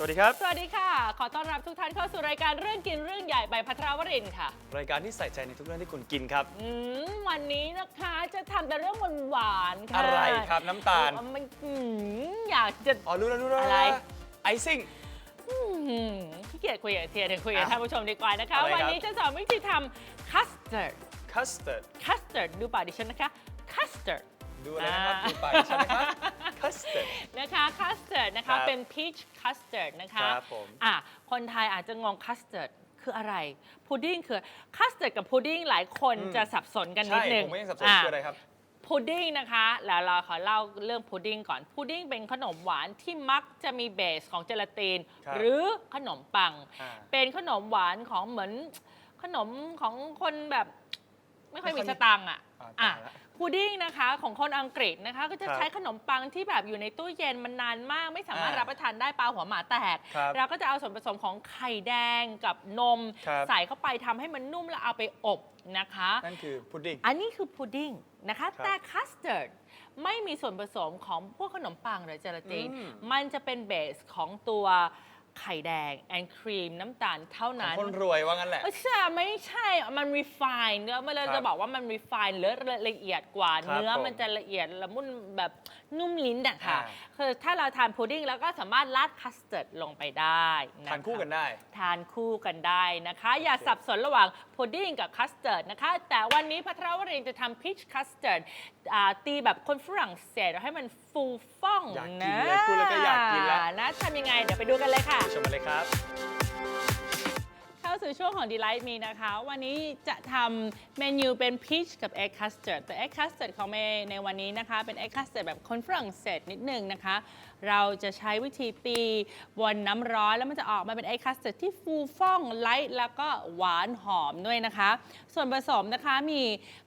สวัสดีครับ สวัสดีค่ะ ขอต้อนรับทุกท่านเข้าสู่รายการเรื่องกินเรื่องใหญ่ใบพัทรวรินทร์ค่ะ รายการที่ใส่ใจในทุกเรื่องที่คุณกินครับ อืมวันนี้นะคะจะทำแต่เรื่องหวานๆค่ะอะไรครับน้ำตาล มันอืมอยากจะ อ๋อรู้แล้วรู้แล้วอะไร ไอซิ่ง อืมขี้เกียจคุยกับเทียถึงคุยกับอะท่านผู้ชมดีกว่านะคะ อะไรครับ วันนี้จะสอนวิธีทำ custard custard custard ดูปากดิฉันนะคะ custard ดูอะไรนะครับอ่าดูปากใช่ไหมครับ custard นะคะ custard นะครัคะบเป็น peach custard นะคะครับผม อะคนไทยอาจจะงง custard คืออะไรพุดดิ้งคือ custard กับพุดดิ้งหลายคนอืมจะสับสนกันนิใช่ดนึงผมไม่ยังสับสนคืออะไรครับ พุดดิ้งนะคะแล้วเราขอเล่าเรื่องพุดดิ้งก่อนพุดดิ้งเป็นขนมหวานที่มักจะมีเบสของเจลาติน ครับหรือขนมปัง อ่า เป็นขนมหวานของเหมือนขนมของคนแบบ ไม่ค่อยไม่มีค่อยสตังค์อะอ่าอะตายละ พุดดิ้งนะคะของคนอังกฤษนะคะ ก็จะครับใช้ขนมปังที่แบบอยู่ในตู้เย็นมันนานมาก ไม่สามารถอ่ารับประทานได้ปลาหัวหมาแตกครับเราก็จะเอาส่วนผสมของไข่แดงกับนม ครับ ใส่เข้าไปทำให้มันนุ่มแล้วเอาไปอบนะคะ นั่นคือพุดดิ้ง อันนี้คือพุดดิ้งนะคะ ครับแต่คัสเตอร์ดไม่มีส่วนผสมของพวกขนมปังหรือเจลาติน อืมมันจะเป็นเบสของตัว ไข่แดงแอนครีมน้ำตาลเท่าของนั้น คนรวยว่างั้นแหละเอ้ยใช่ไม่ใช่มัน refine เนื้อมันเลยครับจะบอกว่ามัน refine เลือละเอียดกว่า ครับเนื้อผมมันจะละเอียดละมุนแบบนุ่มลิ้นอะค่ะอ่า คือถ้าเราทานพุดดิ้งแล้วก็สามารถราดคัสเตอร์ดลงไปได้ะทานคู่คะกันได้ ทานคู่กันได้นะคะ อย่าสับสนระหว่างพุดดิ้งกับคัสเตอร์ดนะคะ แต่วันนี้พัทรวรินทร์จะทำพีชคัสเตอร์ดตีแบบคนฝรั่งเศสให้มันฟูฟ่องอยากกินนะเลยพูดแล้วก็อยากกินแล้ว นะทำยังไง เดี๋ยวไปดูกันเลยค่ะชมมาเลยครับ เข้าสู่ช่วงของ Delight Me นะคะ วันนี้จะทำเมนูเป็น peach กับ egg custard แต่ egg custard ของเมย์ในวันนี้นะคะ เป็น egg custard แบบคนฝรั่งเศสนิดนึงนะคะ เราจะใช้วิธีตีบนน้ำร้อนแล้วมันจะออกมาเป็น egg custard ที่ฟูฟ่องไลท์แล้วก็หวานหอมด้วยนะคะ ส่วนผสมนะคะมี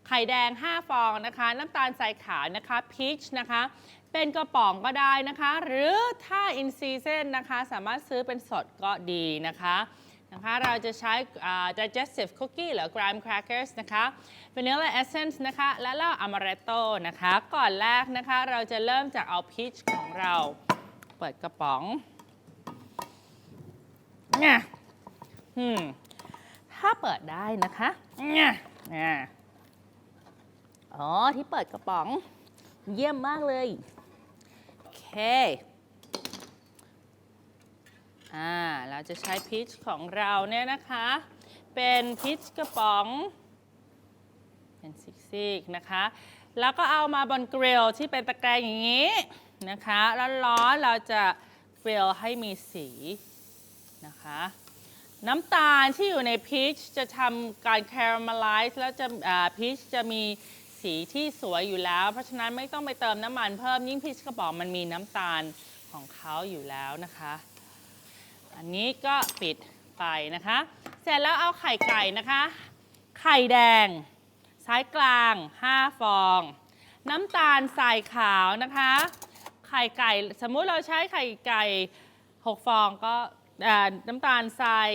ไข่แดง 5 ฟองนะคะ น้ำตาลทรายขาวนะคะพีชนะคะเป็นกระป๋องก็ได้นะคะ หรือถ้าอินซีเซ้นนะคะ สามารถซื้อเป็นสดก็ดีนะคะ นะคะเราจะใช้ digestive cookie หรือ graham crackers นะคะ vanilla essence นะคะ และเหล้า amaretto นะคะ ก่อนแรกนะคะเราจะเริ่มจากเอา peach ของเรา เปิดกระป๋องเนี่ยอืมถ้าเปิดได้นะคะเนี่ยเนี่ยอ๋อ ที่เปิดกระป๋อง เยี่ยมมากเลย โอเค อ่าเราจะใช้พีชของเราเนี่ยนะคะ เป็นพีชกระป๋องเป็นซิกๆนะคะ แล้วก็เอามาบนกริลที่เป็นตะแกรงอย่างนี้นะคะแล้วร้อนๆเราจะกริลให้มีสีนะคะน้ำตาลที่อยู่ในพีชจะทำการคาราเมลไลซ์แล้วจะพีชจะมีสีที่สวยอยู่แล้ว เพราะฉะนั้นไม่ต้องไปเติมน้ำมันเพิ่มยิ่งพีชกระป๋องมันมีน้ำตาลของเขาอยู่แล้วนะคะ อันนี้ก็ปิดไฟนะคะ เสร็จแล้วเอาไข่ไก่นะคะ ไข่แดงซ้ายกลาง 5 ฟอง น้ำตาลใส่ขาวนะคะ ไข่ไก่สมมุติเราใช้ไข่ไก่ 6 ฟองก็น้ำตาลทราย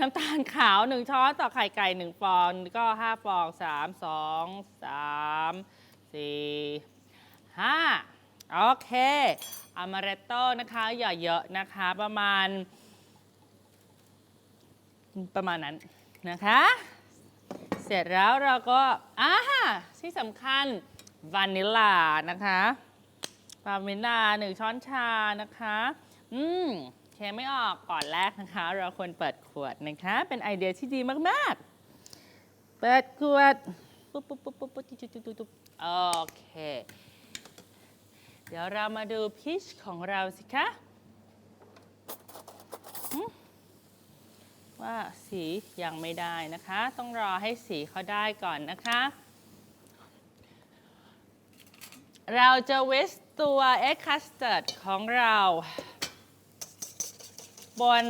น้ำตาลขาว 1 ช้อนต่อไข่ไก่ 1 ฟอง ก็ 5 ฟอง 3 2 3 4 5 โอเค อามาเรตโต้นะคะอย่าเยอะนะคะประมาณ ประมาณนั้นนะคะ เสร็จแล้วเราก็อ่าที่สำคัญวานิลลานะคะวานิลลาหนึ่งช้อนชานะคะ อืมเคไม่ออกก่อนแรกนะคะ เราควรเปิดขวดนะคะ เป็นไอเดียที่ดีมากๆ เปิดขวดปุ๊บปุ๊บปุ๊บปุ๊บปุ๊บจุ๊บจุ๊บจุ๊บจุ๊บโอเค เดี๋ยวเรามาดูพีชของเราสิคะว่าสียังไม่ได้นะคะ ต้องรอให้สีเขาได้ก่อนนะคะ เราจะเวสตัว egg custard ของเรา บน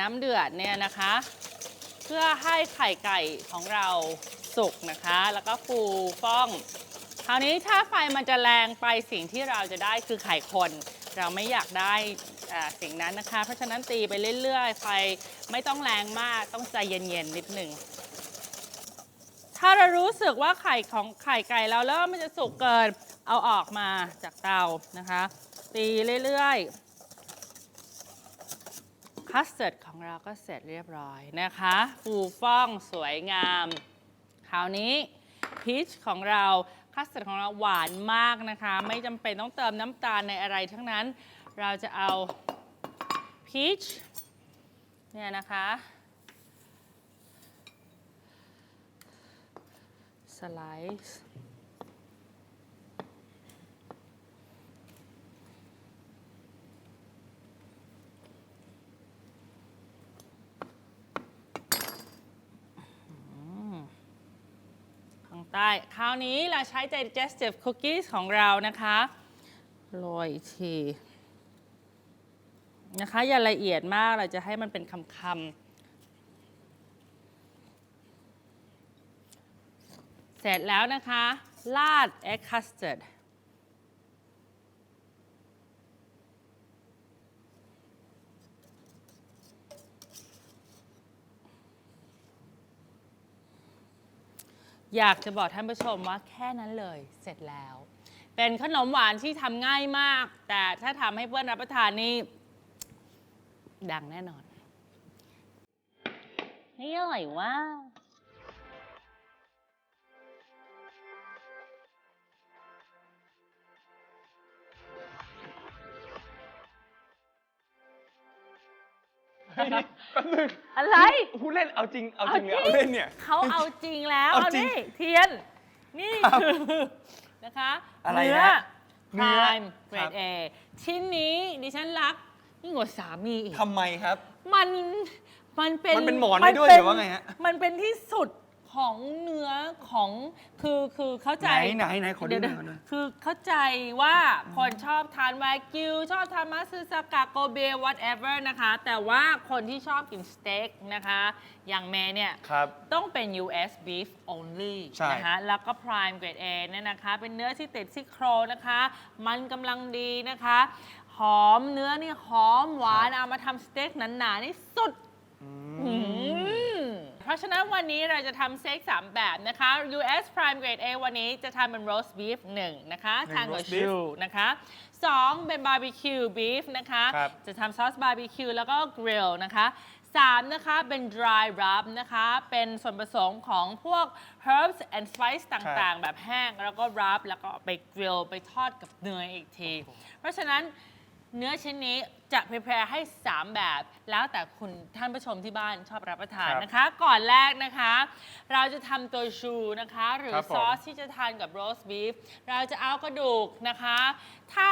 น้ำเดือดเนี่ยนะคะ เพื่อให้ไข่ไก่ของเราสุกนะคะ แล้วก็ฟูฟ่อง คราวนี้ถ้าไฟมันจะแรงไปสิ่งที่เราจะได้คือไข่คน เราไม่อยากได้อ่าสิ่งนั้นนะคะ เพราะฉะนั้นตีไปเรื่อยๆ ไฟไม่ต้องแรงมากต้องใจเย็นๆนิดหนึ่งถ้าเรารู้สึกว่าไข่ของไข่ไก่เราเริ่มมันจะสุกเกินเอาออกมาจากเตานะคะ ตีเรื่อยๆคัสเต r ร์ดของเราก็เสร็จเรียบร้อยนะคะ ฟูฟ่องสวยงาม คราวนี้พีชของเรา คัสตาร์ดของเราหวานมากนะคะ ไม่จำเป็นต้องเติมน้ำตาลในอะไรทั้งนั้น เราจะเอาพีชเนี่ยนะคะสไลซ์ ได้ คราวนี้เราใช้ digestive cookies ของเรานะคะโรยทีนะคะอย่าละเอียดมากเราจะให้มันเป็นคำคำเสร็จแล้วนะคะ ลาด egg custard อยากจะบอกท่านผู้ชมว่าแค่นั้นเลยเสร็จแล้ว เป็นขนมหวานที่ทำง่ายมาก แต่ถ้าทำให้เพื่อนรับประทานนี่ดังแน่นอน นี่อร่อยว่า แป๊บนึงอะไรพูดเล่นเอาจริงเอาจริงเนี่ยเอาเล่นเนี่ย เขาเอาจริงแล้วเอาเอาจริงนี่เทียน นี่ครับคือนะคะอะไรเนื้อนะพเนื้อรายเกรครัดบเอชิ้นนี้ดิฉันรักยิ่งกว่าสามีอีก ทำไมครับ มันมันเป็นมันเป็นหมอนได้ด้วยเป็หรือว่าไงฮะ มันเป็นที่สุด ของเนื้อของคือคือเข้าใจไหนไหนไหนขอดูเดี๋ยวหน่นะอยหน่อยคือเข้าใจว่าคนชอบทานวากิว ชอบทานมัสซึสากะโกเบ whatever นะคะ แต่ว่าคนที่ชอบกินสเต็กนะคะ อย่างแม่เนี่ย ครับ ต้องเป็น US beef only ใช่นะคะ แล้วก็ prime grade A เนี่ยนะคะ เป็นเนื้อที่ติดซี่โครงนะคะ มันกำลังดีนะคะ หอมเนื้อนี่หอมหวาน เอามาทำสเต็กหนาๆนี่สุดอืม เพราะฉะนั้นวันนี้เราจะทำสเต็ก3แบบนะคะ US Prime Grade A วันนี้จะทำเป็น roast beef 1 นะคะหนึ่งทานกับ roast beef ชูนะคะ2เป็น barbecue beef นะคะ ครับ จะทำซอส barbecue แล้วก็ grill นะคะ3นะคะเป็น dry rub นะคะ เป็นส่วนผสมของพวก herbs and spice ต่างๆ แบบแห้งแล้วก็ rub แล้วก็ไป grill ไปทอดกับเนยอีกที เพราะฉะนั้นเนื้อชิ้นนี้ จะ prepare ให้ 3 แบบ แล้วแต่คุณท่านผู้ชมที่บ้านชอบรับประทานครับนะคะ ก่อนแรกนะคะ เราจะทำตัวชูนะคะ หรือครับผม ซอสที่จะทานกับโรสบีฟเราจะเอากระดูกนะคะ ถ้า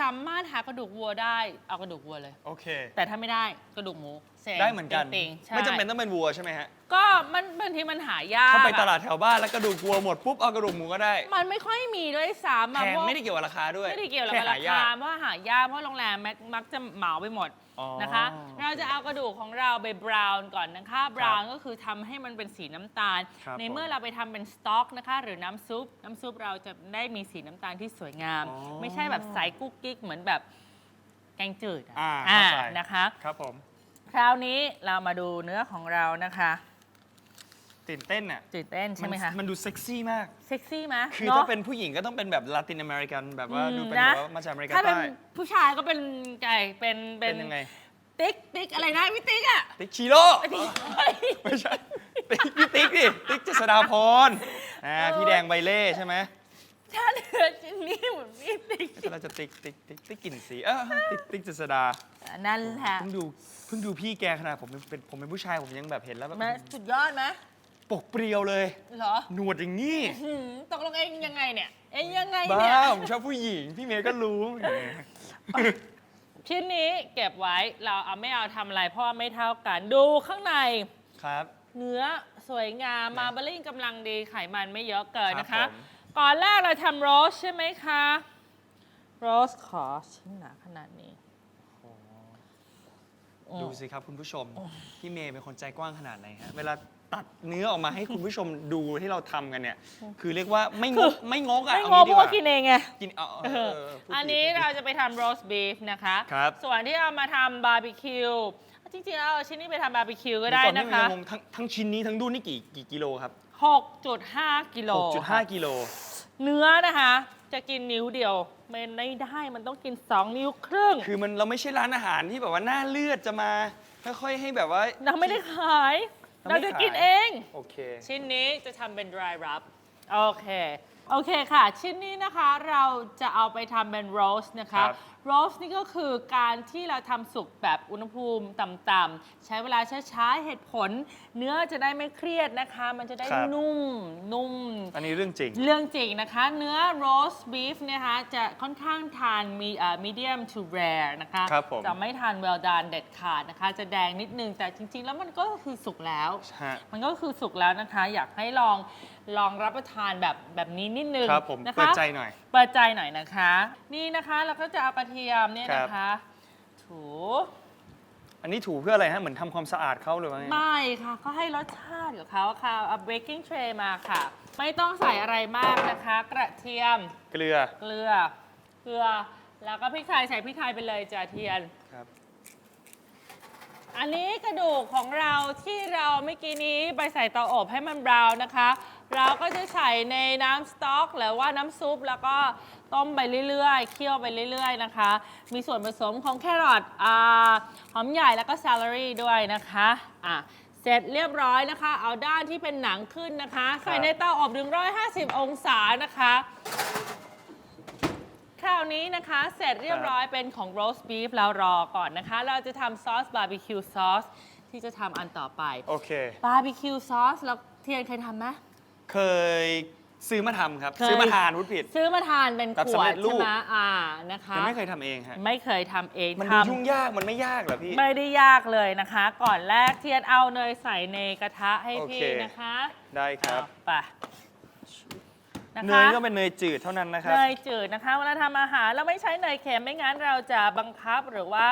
สามารถหากระดูกวัวได้เอากระดูกวัวเลย โอเค แต่ถ้าไม่ได้กระดูกหมู เสร็จได้เหมือนกัน ติ่งๆใช่ไม่จำเป็นต้องเป็นวัวใช่ไหมฮะก็มันบางทีมันหายากถ้าไปตอะลาดแถวบ้านแล้วกระดูกวัวหมดปุ๊บเอากระดูกหมูก็ได้มันไม่ค่อยมีด้วยซ้ำแพอะงพวกไม่ได้เกี่ยวกับราคาด้วยไม่ได้เกี่ยวกับแค่ราหายาคาก เพราะว่าหายากเพราะโรงแรมมักมักจะเหมาไปหมดอ๋อนะคะ เราจะเอากระดูกของเราไปบราวน์ก่อนนะคะบราวน์ก็คือทำให้มันเป็นสีน้ำตาล ครับในเมื่อผมเราไปทำเป็นสต๊อกนะคะ หรือน้ำซุป น้ำซุปเราจะได้มีสีน้ำตาลที่สวยงาม อ๋อไม่ใช่แบบใสกุ๊กกิ๊กเหมือนแบบแกงจืดอะอ่าอ่าเข้าใจ นะคะ ครับผม คราวนี้เรามาดูเนื้อของเรานะคะตื่นเต้นอะตื่นเต้นใช่ไหมคะมันดูเซ็กซี่มาก เซ็กซี่ไหมคืออะถ้าเป็นผู้หญิงก็ต้องเป็นแบบลาตินอเมริกันแบบว่าอืมดูเป็นนะแบบว่ามาจากอเมริกาถ้าเป็นใต้ผู้ชายก็เป็นไก่เป็นเป็นยังไงติ๊กติ๊กอะไรนะพี่ติ๊กอะติ๊กชิโร่เฮ้ยไม่ใช่ติ๊กพี่ติ๊กดิติ๊กเจษฎาพรอ่าพี่แดงใบเล่ใช่ไหม ถ้าเนื้อชิ้นนี้เหมือนพี่ติ๊กเราจะติ๊กติ๊กติ๊กติ๊กกลิ่นสีเออติ๊กติ๊กเจษฎานั่นแหละเพิ่งดูเพิ่งดูพี่แกขนาดผมเป็นเป็นผมเป็นผู้ชายผมยังแบบเห็นแล้วแบบมาสุดยอดไหมปกเปรียวเลย เหรอหนวดอย่างนี้หืมตกลงเองยังไงเนี่ย เองยังไงบ้าเนี่ยผมชอบผู้หญิงพี่เมย์ก็รู้แหมชิ้นนี้เก็บไว้เราเอาไม่เอาทำอะไรเพราะว่าไม่เท่ากันดูข้างใน ครับ เนื้อสวยงามมาเบลลิ่งกำลังดีไขมันไม่เยอะเกินนะครัคะ บผม ก่อนแรกเราทำโรสใช่ไหมคะโรสขอชิ้นหนาขนาดนี้ ดูสิครับคุณผู้ชม พี่เมย์เป็นคนใจกว้างขนาดไหนฮะ เวลาตัดเนื้อออกมาให้คุณผู้ชมดูที่เราทำกันเนี่ย คือเรียกว่าไม่งกไม่งกอะไม่เอางองี้เพดีราะกว่าว่ากินเองไง กินเอาเออเอเอออเออพูดอันผิดนี้พูดผิดเราจะไปทำโรสบีฟนะคะ ครับส่วนที่เอามาทำบาร์บีคิวจริงๆแล้วเอาชิ้นนี้ไปทำบาร์บีคิวก็ได้เยวก่อนะคะ งงทั้งทั้งชิ้นนี้ทั้งดุนนี่กี่กี่กิโลครับ 6.5 กิโล6.5กิโล เนื้อนะคะ จะกินนิ้วเดียวมันไม่ได้มันต้องกิน 2 นิ้วครึ่ง คือมันเราไม่ใช่ร้านอาหารที่แบบว่าหน้าเลือดจะมาค่อยๆให้แบบว่า เราไม่ได้ขาย เราไม่เราจะขายกินเอง โอเค ชิ้นนี้จะทำเป็น dry rub โอเค โอเคค่ะ ชิ้นนี้นะคะเราจะเอาไปทำเป็น roast นะคะครับ roast นี่ก็คือการที่เราทำสุกแบบอุณหภูมิต่ำๆใช้เวลาช้าๆเหตุผล เนื้อจะได้ไม่เครียดนะคะ มันจะได้ครับ นุ่มนุ่ม อันนี้เรื่องจริง เรื่องจริงนะคะ เนื้อ roast beef นะคะจะค่อนข้างทานมีเอ่อ medium to rare นะคะครับผม จะไม่ทาน well done เด็ดขาดนะคะ จะแดงนิดนึงแต่จริง ๆ แล้วมันก็คือสุกแล้ว ฮะ มันก็คือสุกแล้วนะคะ อยากให้ลอง ลองรับประทานแบบแบบนี้นิดนึงครับผมนะคะเปิดใจหน่อย เปิดใจหน่อยนะคะ นี่นะคะเราก็จะเอากระเทียมเนี่ยนะคะ ถูอันนี้ถูเพื่ออะไรฮะเหมือนทำความสะอาดเขาหรือว่าไง ไม่ค่ะก็ให้รสชาติกับเขาค่ะเอา baking tray มาค่ะ ไม่ต้องใส่อะไรมากนะคะ กระเทียม เกลือเกลือ เกลือ แล้วก็พริกไทยใส่พริกไทยไปเลยจ้าเทียน ครับ อันนี้กระดูกของเราที่เราเมื่อกี้นี้ไปใส่เตาอบให้มันบราวน์นะคะ เราก็จะใส่ในน้ำสต๊อกหรือว่าน้ำซุปแล้วก็ต้มไปเรื่อยๆ เคี่ยวไปเรื่อยๆนะคะ มีส่วนผสมของแครอทอ่าหอมใหญ่แล้วก็ซ a ล a รี่ด้วยนะคะอะเสร็จเรียบร้อยนะคะ เอาด้านที่เป็นหนังขึ้นนะคะ ใส่ในเตาอบ150 องศานะคะ คราวนี้นะคะเสร็จเรียบร้อยเป็นของ roast beef เรารอก่อนนะคะ เราจะทำซอสบาร์บีคิวซอสที่จะทำอันต่อไปโอเค บาร์บีคิวซอสเราเทียนเคยทำไหม เคยซื้อมาทำครับ เคย ซื้อมาทานพูดผิด ซื้อมาทานเป็นแบบขสำวเร็ดจรูใช่ป ไหมอ่านะคะแต่ไม่เคยทำเองฮะไม่เคยทำเองมันทดูยุ่งยากมันไม่ยากเหรอพี่ำไม่ได้ยากเลยนะคะ ก่อนแรกเทียนเอาเนยใส่ในกระทะให้โอพี่เค นะคะได้ครับเอาไปนะเนคะยก็เป็นเนยจืดเท่านั้นนะครับ เนยจืดนะคะเวลาทำอาหารเราไม่ใช้เนยเค็มไม่งั้นเราจะบังคับหรือว่า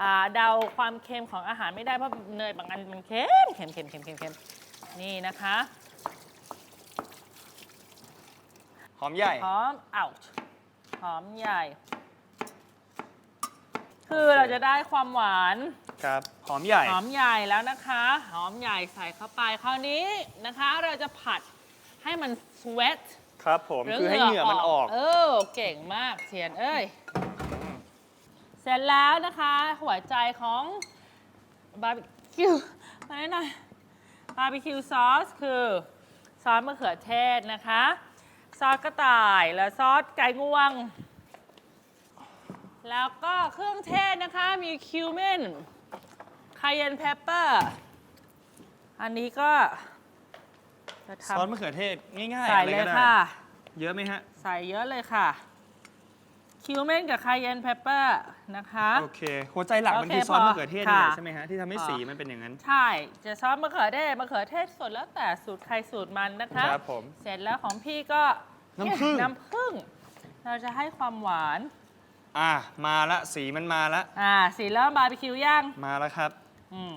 อ่าเดาความเค็มของอาหารไม่ได้เพราะเนยบางอันมันเค็มเค็มเค็มเค็มเค็มเค็มนี่นะคะ หอมใหญ่ หอม out หอมใหญ่ คือเราจะได้ความหวาน ครับ หอมใหญ่ หอมใหญ่แล้วนะคะ หอมใหญ่ใส่เข้าไปคราวนี้นะคะ เราจะผัดให้มัน sweat ครับผม คือให้เหงื่อมันออก เออ เก่งมากเทียนเอ้ย เสร็จแล้วนะคะ หัวใจของบาร์บีคิวไหนหน่อยบาร์บีคิวซอสคือซอสมะเขือเทศนะคะ ซอสกระต่ายและซอสไก่งวง แล้วก็เครื่องเทศนะคะ มีคิวเมนคาเยนเพปเปอร์ อันนี้ก็จะทซอสมะเขือเทศง่ายๆำใส่อะไรเลก็ยได้ค่ะ เยอะไหมฮะ ใส่เยอะเลยค่ะ คิวเมนกับคาเยนเพปเปอร์นะคะ โอเค หัวใจหลักมันโอเคคือซอสพอมะเขือเทศนี่แหละค่ะใช่ไหมฮะที่ทำให้พอสีมันเป็นอย่างนั้น ใช่ จะซอสมะเขือเทศมะเขือเทศสดแล้วแต่สูตรใครสูตรมันนะคะครับผมเสร็จแล้วของพี่ก็น้ำผึ้ง น้ำผึ้งเราจะให้ความหวานอะมาละสีมันมาละอ่าสีเริ่มบาร์บีคิวย่างมาแล้วครับอืม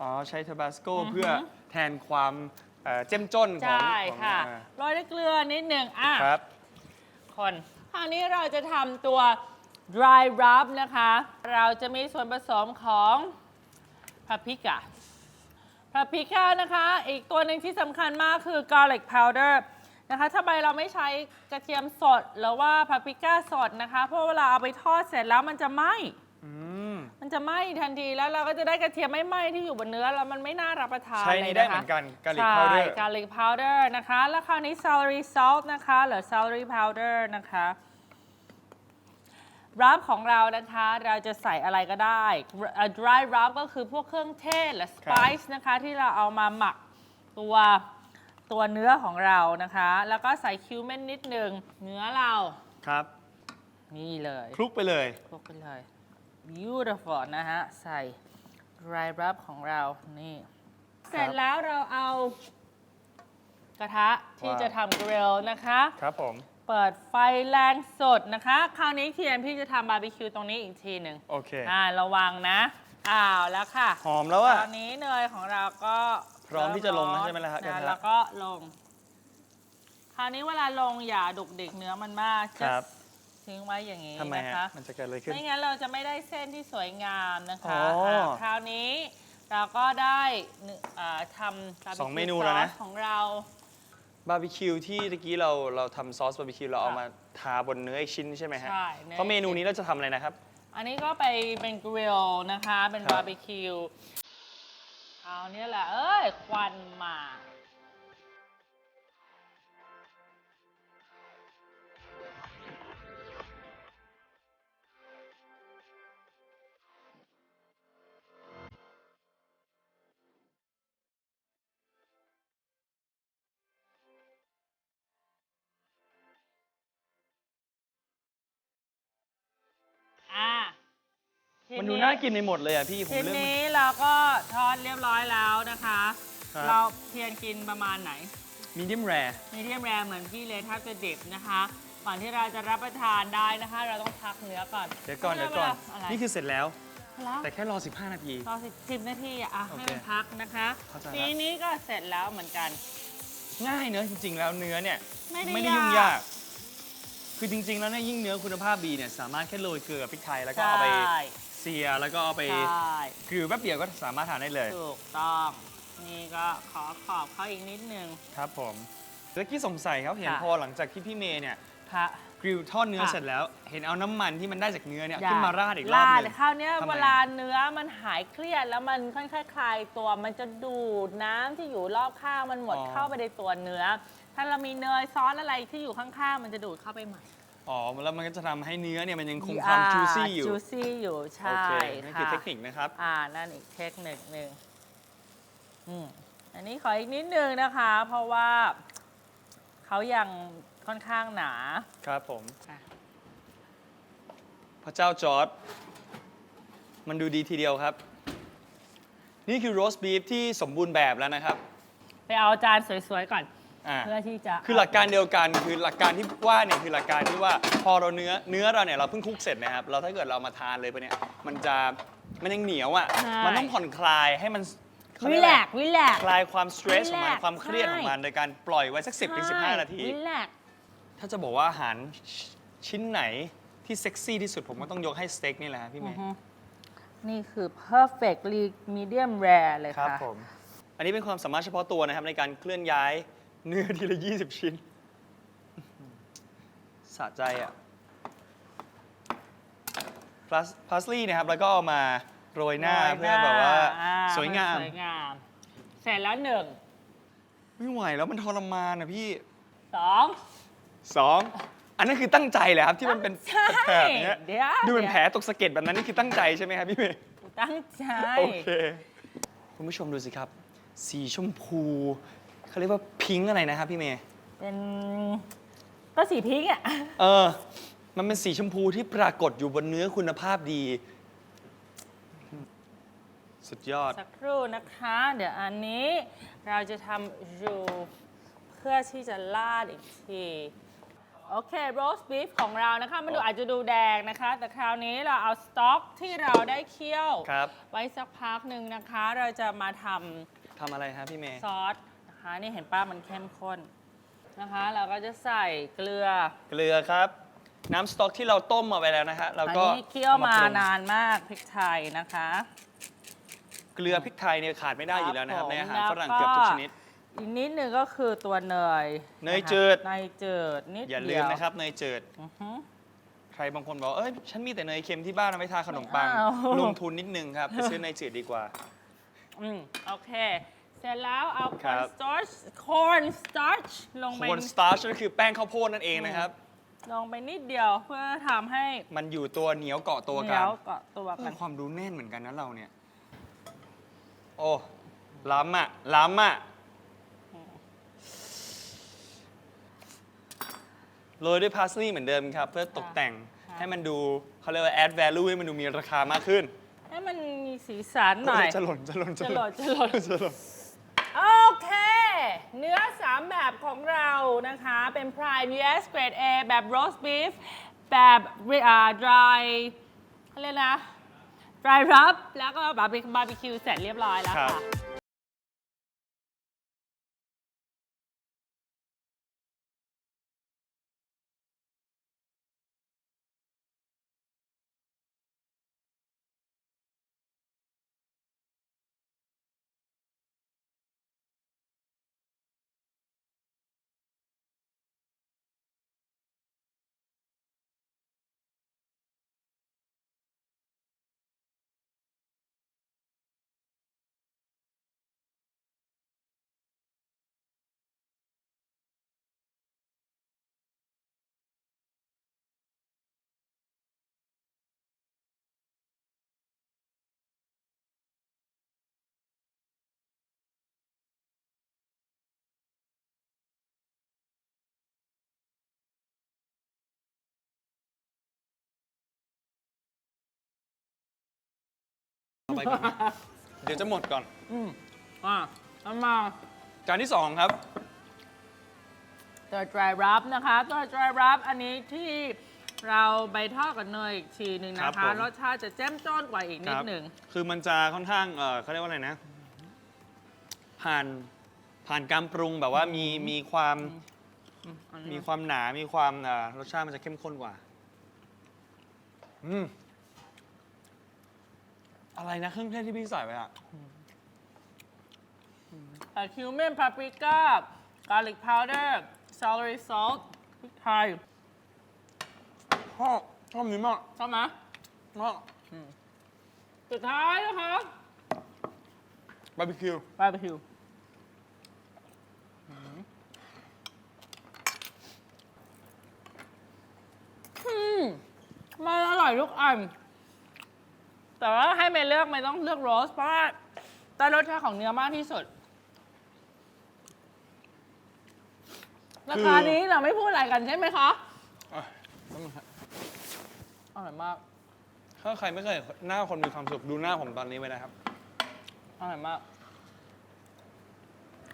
อ๋อใช้เทบาสโกอือฮึ เพื่อแทนความเอ่อเจ้มจ้นของใช่ของค่ะอ่าโรยด้วยเกลือนิดหนึ่งอะครับ คนคราวนี้เราจะทำตัว dry rub นะคะ เราจะมีส่วนผสมของ paprika paprika นะคะ อีกตัวหนึ่งที่สำคัญมากคือ garlic powder นะคะ ถ้าไมเราไม่ใช้กระเทียมสดหรือว่าผักพีก้าสดนะคะ เพราะเวลาเอาไปทอดเสร็จแล้วมันจะไหม้ มมันจะไหม้ทันทีแล้วเราก็จะได้กระเทียมไม่ไหม้ที่อยู่บนเนื้อแล้วมันไม่น่ารับประทานใช้เลนี้ยได้นะคะเหมือนกันกาลิกใช่พาวเดอร์ garlic powder นะคะ แล้วคราวนี้ celery salt นะคะหรือ celery powder นะคะรับของเรานะคะ เราจะใส่อะไรก็ได้ dry rub ก็คือพวกเครื่องเทศและ spice นะคะ ที่เราเอามาหมักตัวตัวเนื้อของเรานะคะ แล้วก็ใส่คิวเมนนิดนึงเนื้อเราครับ นี่เลยคลุกไปเลยคลุกไปเลย beautiful นะฮะ ใส่ dry rub ของเรานี่ เสร็จแล้วเราเอากระทะที่ว้าวจะทำกริลนะคะ ครับผม เปิดไฟแรงสดนะคะ คราวนี้เทียนพี่จะทำบาร์บีคิวตรงนี้อีกทีหนึ่งโอเคอ่าระวังนะอ้าวแล้วค่ะหอมแล้วตอะอนนี้เนยของเราก็พร้อมที่จะลงแล้วใช่ไหมล่ะฮะกระทะแล้วก็ลง คราวนี้เวลาลงอย่าดุกดิกเนื้อมันมากครับ just ทิ้งไว้อย่างนี้ทำไมนะฮะคะ มันจะเกิดอะไรขึ้น ไม่งั้นเราจะไม่ได้เส้นที่สวยงามนะคะอ๋ออ่าคราวนี้เราก็ได้หนึ่งอ่าทำบาร์บีสองคิวเมนูซแล้วอนะสของเรา บาร์บีคิวที่ตะกี้เราเราทำซอสบาร์บีคิวเราเอามาทาบนเนื้ออีกชิ้นใช่ไหมฮะใช่นื้อ เพราะเมนูนี้เราจะทำอะไรนะครับ อันนี้ก็ไปเป็นกริลนะคะ เป็นครับ บาร์บีคิวเอาเนี่ยแหละ เอ้ย ควันมา มันดูน่ากินไปหมดเลยอะพี่ผมทีเลือก นี้เราก็ทอดเรียบร้อยแล้วนะคะ ครับ เราเพียงกินประมาณไหน มีดิมแร มีเดียมแรเหมือนพี่เลยถ้าจะดิบนะคะ ก่อนที่เราจะรับประทานได้นะคะ เราต้องพักเนื้อก่อนเดี๋ยวก่อนเดี๋ยวก่อน อะไรนี่คือเสร็จแล้ว แล้วแต่แค่รอ 15 นาที รอสิบสิบนาทีอะอะโอให้เคมันพักนะคะเข้าใจละทีนี้ก็เสร็จแล้วเหมือนกัน ง่ายเนอะจริง ๆ แล้วเนื้อเนี่ยไม่ได้ได้ยุ่งยายากกคือจริง ๆ แล้วเนี่ยยิ่งเนื้อคุณภาพดีเนี่ยสามารถแค่โรยเกลือพริกไทยแล้วก็ใช่เอาไป เสียแล้วก็เอาไป ใช่คือแป๊บเดียวก็สามารถทานได้เลย ถูกต้อง นี่ก็ขอขอบเขาอีกนิดนึง ครับผมเมื่อกี้สงสัยครับเห็นค่ะพอหลังจากที่พี่เมย์เนี่ยพระ กริลทอดเนื้อค่ะ เสร็จแล้ว เห็นเอาน้ำมันที่มันได้จากเนื้อเนี่ยอย่ขึ้นมาราดอีกรอบราหดนึง คราวเนี้ยทำไม เวลาเนื้อมันหายเครียดแล้วมันค่อยๆคลายตัวมันจะดูดน้ำที่อยู่รอบข้างมันหมดอ๋อเข้าไปในตัวเนื้อ ถ้าเรามีเนยซอสอะไรที่อยู่ข้างๆ มันจะดูดเข้าไปใหม่ อ๋อ แล้วมันก็จะทำให้เนื้อเนี่ยมันยังคงความ juicy อยู่ จูซี่อยู่โอใช่เคนั่นคือค่ะเทคนิคนะครับ อ่านั่นอีกเทคนิคหนึ่งอืมอันนี้ขออีกนิดนึงนะคะ เพราะว่าเขายังค่อนข้างหนา ครับผมอะ พระเจ้าจอร์ดมันดูดีทีเดียวครับ นี่คือโรสบีฟที่สมบูรณ์แบบแล้วนะครับ ไปเอาจานสวยๆก่อน อ่า เพื่อที่จะคือหลักการเดียวกันคือหลักการที่ว่าเนี่ยคือหลักการที่ว่าพอเราเนื้อเนื้อเราเนี่ยเราเพิ่งคลุกเสร็จนะครับเราถ้าเกิดเราเอามาทานเลยปะเนี่ยมันจะมันยังเหนียวอะใช่มันต้องผ่อนคลายให้มันเขาวิเยแลอะกไรวิแลกคลายความสเตรสของมัน relax ความเครียดของมันโดยการปล่อยไว้สัก 10ถึง15 นาทีวิแลกถ้าจะบอกว่าอาหารชิ้นไหนที่เซ็กซี่ที่สุดผมก็ต้องยกให้สเต็กนี่แหละครับพี่เมย์นี่คือ perfectly medium rare เลยครับค่ะ ผม อันนี้เป็นความสามารถเฉพาะตัวนะครับในการเคลื่อนย้าย เนื้อทีละ20ชิ้น สะใจอะพลัสพลัสลี่นะครับ แล้วก็เอามาโรยหน้าโรยเพื่อแบบว่า อ่สวยงาม สวยงาม เสร็จแล้วหนึ่งไม่ไหวแล้วมันทรมานนะพี่สองสองอันนั้นคือตั้งใจเลยครับที่มันเป็นใช่แผลๆอย่างเงี้ยเดี๋ยวดูเป็นเดี๋ยวแผลตกสะเก็ดแบบนั้นนี่คือตั้งใจใช่ไหมครับพี่เมย์ ตั้งใจ โอเค คุณผู้ชมดูสิครับ สีชมพู เขาเรียกว่าพิงค์อะไรนะครับพี่เมย์ เป็นก็สีพิงค์อะ เออ มันเป็นสีชมพูที่ปรากฏอยู่บนเนื้อคุณภาพดี สุดยอด สักครู่นะคะ เดี๋ยวอันนี้เราจะทำรูเพื่อที่จะลาดอีกที โอเคโรสบีฟของเรานะคะ มันดูอาจจะดูแดงนะคะ แต่คราวนี้เราเอาสต๊อกที่เราได้เคี่ยว ครับ ไว้สักพักหนึ่งนะคะ เราจะมาททำอะไรครับพี่เมย์ำซอส นะคะนี่เห็นป้ามันเข้มข้นนะคะ เราก็จะใส่เกลือ เกลือครับ น้ำสต๊อกที่เราต้มมาไว้แล้วนะฮะเราอันก็นี้เคี่ยวมาเอปรุงนานมากพริกไทยนะคะ เกลือพริกไทยเนี่ยขาดไม่ได้อยู่แล้วนะครับครับในอาหารผมฝรั่งแล้วก็เกือบทุกชนิด อีกนิดหนึ่งก็คือตัวเนยเนยะคะจืดเนยจืดนิดอย่าเดีลืยมวนะครับเนยจืด อือฮึ ใครบางคนบอก เอ้ย ฉันมีแต่เนยเค็มที่บ้านเอาไว้ทาขนมปัง ไม่เอา ลงทุนนิดนึงครับ ไปซื้อเนยจืดดีกว่า อืมโอเค เสร็จแล้วเอา ครั corn บ starch corn starch ลงไปโคนสตาร์ชก็คือแป้งข้าวโพดนั่นเองนะครับ ลงไปนิดเดียวเพื่อทำให้มันอยู่ตัวเหนียวเกาะตัวเหกันีนยวเกาะตัวเอกัอนความรู้แน่นเหมือนกันนะเราเนี่ย โอ้ล้ำอะ ล้ำอะโรยด้วยพาสลีย์เหมือนเดิมครับ เพื่อตกแต่งให้มันดูเขาเรียกว่า add value ให้มันดูมีราคามากขึ้นให้มันมีสีสันหน่อย จะหล่นจะหล่นจะหล่นจะหล่น จะหล่นโอเค เนื้อ 3 แบบของเรานะคะ เป็น Prime US Grade A แบบ roast beef แบบอ่า dry เรียกนะ dry rub แล้วก็บาร์บีบาร์บีคิวเสร็จเรียบร้อยแล้วค่ะ เอาไปก่อนนะเดี๋ยวจะหมดก่อน อืมอะเอามา จานที่สองครับ ตัว dry rub นะคะตัว dry rub อันนี้ที่เราใบทอดกับเนยอีกทีหนึ่งครันะบคะผมรสชาติจะเจ้มจ้นกว่าอีกนิคดรับหนึ่ง คือมันจะค่อนข้างเออเขาเรียกว่าอะไรนะ ผ่านผ่านการปรุงแบบว่ามีมีความอืมอันนี้มีความหนา มีความเอ่อรสชาติมันจะเข้มข้นกว่า อืม อะไรนะเครื่องเทศที่พี่ใส่ไปอะแต่คิวเมนพาปริก้า garlic powder celery salt พริกไทยชอบชอบนี้มากชอบไหมมากสุดท้ายนะคะบาร์บีคิวบาร์บีคิวอืมมันอร่อยทุกอัน แต่ว่าให้เมย์เลือกไม่ต้องเลือกโรส เพราะว่าได้รสชาติของเนื้อมากที่สุด ราคานี้เราไม่พูดอะไรกันใช่ไหมคะอะแป๊บนึงครับอร่อยมากถ้าใครไม่เคยเห็นหน้าคนมีความสุขดูหน้าผมตอนนี้ไว้นะครับ อร่อยมาก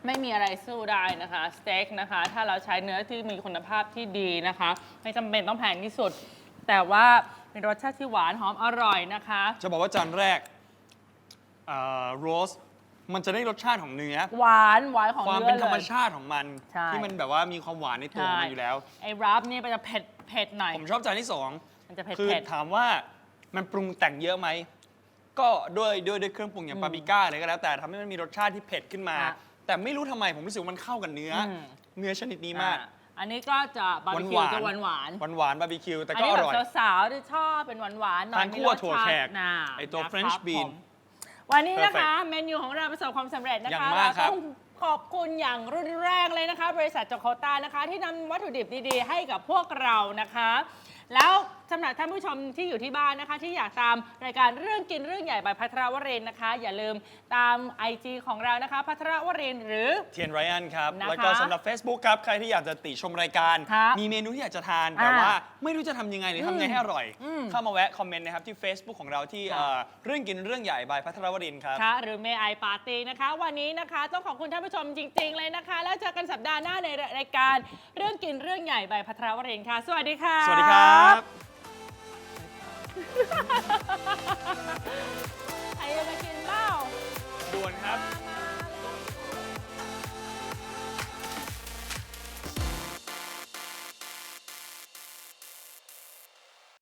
ไม่มีอะไรสู้ได้นะคะสเต็กนะคะ ถ้าเราใช้เนื้อที่มีคุณภาพที่ดีนะคะ ไม่จำเป็นต้องแพงที่สุด แต่ว่า เป็นรสชาติที่หวานหอมอร่อยนะคะ จะบอกว่าจานแรกโรสมันจะได้รสชาติของเนื้อ หวานหวานของความเนื้เป็อนธรรมเลยชาติของมัน ใช่ ที่มันแบบว่ามีความหวานในตัวของมันอยู่แล้ว ไอ้รับนี่มันจะเผ็ดเผ็ดหน่อย ผมชอบจานที่สองมันจะเผ็ดคือเผ็ด ถามว่ามันปรุงแต่งเยอะไหม ก็ด้วยด้วยด้วยเครื่องปรุงอย่างอืมปาปริก้าอะไรก็แล้วแต่ทำให้มันมีรสชาติที่เผ็ดขึ้นมาฮะแต่ไม่รู้ทำไมผมรู้สึกว่ามันเข้ากับเนื้ออมเนื้อชนิดนี้มาก อะ อันนี้ก็จะบาร์บีคิวหวานๆจะหวานหวานหวานหวานๆบาร์บีคิวแต่อันก็นี้อแบบร่อย สาวๆที่ชอบเป็นหวานหวานๆหน่อยทานคั่วมีรสถั่วชาแขติกน่ะไอ้ตัว นะครับ French bean ผมวันนี้นะคะ Perfect เมนูของเราประสบความสำเร็จนะอย่าคะงเรามากครับ ต้องขอบคุณอย่างรุนแรงเลยนะคะ บริษัทโจโคต้านะคะ ที่นำวัตถุดิบดีๆ ให้กับพวกเรานะคะ แล้วสำหรับท่านผู้ชมที่อยู่ที่บ้านนะคะ ที่อยากตามรายการเรื่องกินเรื่องใหญ่บายพัทรวรินทร์นะคะ อย่าลืมตาม IG ของเรานะคะ พัทรวรินทร์หรือ เทียนไรอันครับ นะคะแล้วก็สำหรับ Facebook ครับ ใครที่อยากจะติชมรายการ ครับมีเมนูที่อยากจะทาน แต่อ่าว่าไม่รู้จะทำยังไงหรือทำไงให้อร่อย อืมเข้ามาแวะคอมเมนต์นะครับที่ Facebook ของเราที่ครับเอ่อเรื่องกินเรื่องใหญ่บายพัทรวรินทร์ครับ ค่ะหรือเมไอปาร์ตี้นะคะ วันนี้นะคะต้องขอบคุณท่านผู้ชมจริง ๆ เลยนะคะ แล้วเจอกันสัปดาห์หน้าในรายการเรื่องกินเรื่องใหญ่ใบพัทรวรินทร์ค่ะ สวัสดีค่ะ สวัสดีครับ ใครจะมากินเปล่าด่วนครับ มา